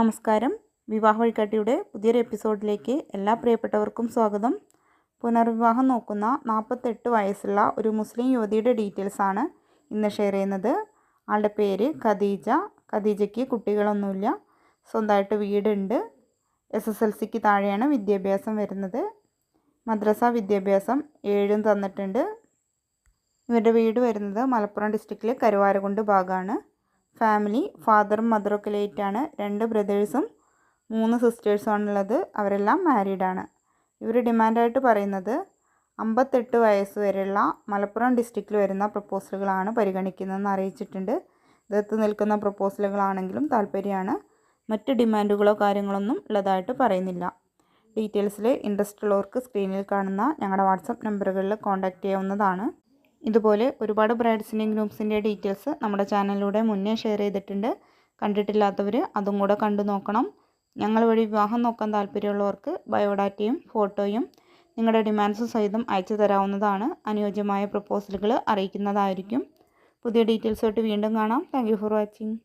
നമസ്കാരം. വിവാഹ വഴികാട്ടിയുടെ പുതിയൊരു എപ്പിസോഡിലേക്ക് എല്ലാ പ്രിയപ്പെട്ടവർക്കും സ്വാഗതം. പുനർവിവാഹം നോക്കുന്ന നാൽപ്പത്തെട്ട് വയസ്സുള്ള ഒരു മുസ്ലിം യുവതിയുടെ ഡീറ്റെയിൽസ് ആണ് ഇന്ന് ഷെയർ ചെയ്യുന്നത്. ആളുടെ പേര് ഖദീജ. ഖദീജയ്ക്ക് കുട്ടികളൊന്നുമില്ല. സ്വന്തമായിട്ട് വീടുണ്ട്. എസ് എസ് എൽ സിക്ക് താഴെയാണ് വിദ്യാഭ്യാസം വരുന്നത്. മദ്രസ വിദ്യാഭ്യാസം ഏഴും തന്നിട്ടുണ്ട്. ഇവരുടെ വീട് വരുന്നത് മലപ്പുറം ഡിസ്ട്രിക്റ്റിലെ കരുവാരകുണ്ട് ഭാഗമാണ് ഫാമിലി ഫാദറും മദറും ഒക്കെ ലേറ്റാണ്. രണ്ട് ബ്രദേഴ്സും മൂന്ന് സിസ്റ്റേഴ്സും ആണുള്ളത്. അവരെല്ലാം മാരീഡാണ് ഇവർ ഡിമാൻഡായിട്ട് പറയുന്നത് അമ്പത്തെട്ട് വയസ്സ് വരെയുള്ള മലപ്പുറം ഡിസ്ട്രിക്റ്റിൽ വരുന്ന പ്രപ്പോസലുകളാണ് പരിഗണിക്കുന്നതെന്ന് അറിയിച്ചിട്ടുണ്ട്. ഇതെത്തു നിൽക്കുന്ന പ്രപ്പോസലുകളാണെങ്കിലും താല്പര്യമാണ്. മറ്റ് ഡിമാൻഡുകളോ കാര്യങ്ങളൊന്നും ഉള്ളതായിട്ട് പറയുന്നില്ല. ഡീറ്റെയിൽസിൽ ഇൻട്രസ്റ്റ് ഉള്ളവർക്ക് സ്ക്രീനിൽ കാണുന്ന ഞങ്ങളുടെ വാട്സപ്പ് നമ്പറുകളിൽ കോൺടാക്റ്റ് ചെയ്യാവുന്നതാണ്. ഇതുപോലെ ഒരുപാട് ബ്രൈഡ്സിന്റെയും ഗ്രൂപ്പ്സിന്റെ ഡീറ്റെയിൽസ് നമ്മുടെ ചാനലിലൂടെ മുന്നേ ഷെയർ ചെയ്തിട്ടുണ്ട്. കണ്ടിട്ടില്ലാത്തവർ അതും കൂടെ കണ്ടു നോക്കണം. ഞങ്ങൾ വഴി വിവാഹം നോക്കാൻ താല്പര്യമുള്ളവർക്ക് ബയോഡാറ്റയും ഫോട്ടോയും നിങ്ങളുടെ ഡിമാൻഡ്സും സഹിതം അയച്ചു തരാവുന്നതാണ്. അനുയോജ്യമായ പ്രപ്പോസലുകൾ അറിയിക്കുന്നതായിരിക്കും. പുതിയ ഡീറ്റെയിൽസുമായിട്ട് വീണ്ടും കാണാം. Thank for watching